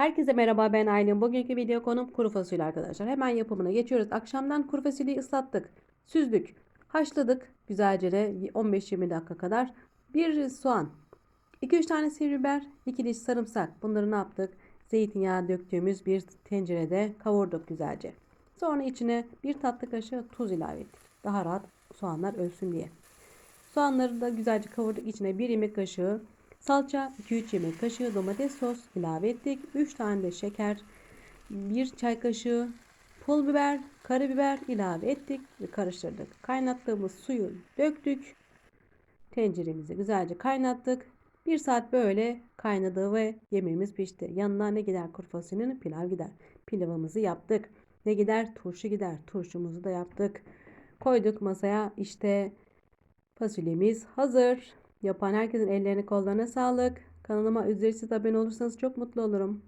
Herkese merhaba ben Aylin. Bugünkü video konum kuru fasulye arkadaşlar. Hemen yapımına geçiyoruz. Akşamdan kuru fasulyeyi ıslattık. Süzdük. Haşladık. Güzelce de 15-20 dakika kadar. Bir soğan. 2-3 tane sivri biber. 2 diş sarımsak. Bunları ne yaptık? Zeytinyağı döktüğümüz bir tencerede kavurduk güzelce. Sonra içine bir tatlı kaşığı tuz ilave ettik. Daha rahat soğanlar ölsün diye. Soğanları da güzelce kavurduk. İçine 1 yemek kaşığı salça, 2-3 yemek kaşığı domates sos ilave ettik. 3 tane de şeker, 1 çay kaşığı pul biber, karabiber ilave ettik ve karıştırdık. Kaynattığımız suyu döktük. Tenceremizi güzelce kaynattık. 1 saat böyle kaynadı ve yemeğimiz pişti. Yanına ne gider kuru fasulyenin? Pilav gider. Pilavımızı yaptık. Ne gider? Turşu gider. Turşumuzu da yaptık. Koyduk masaya. İşte Fasulyemiz hazır. Yapan herkesin ellerine kollarına sağlık. Kanalıma ücretsiz abone olursanız çok mutlu olurum.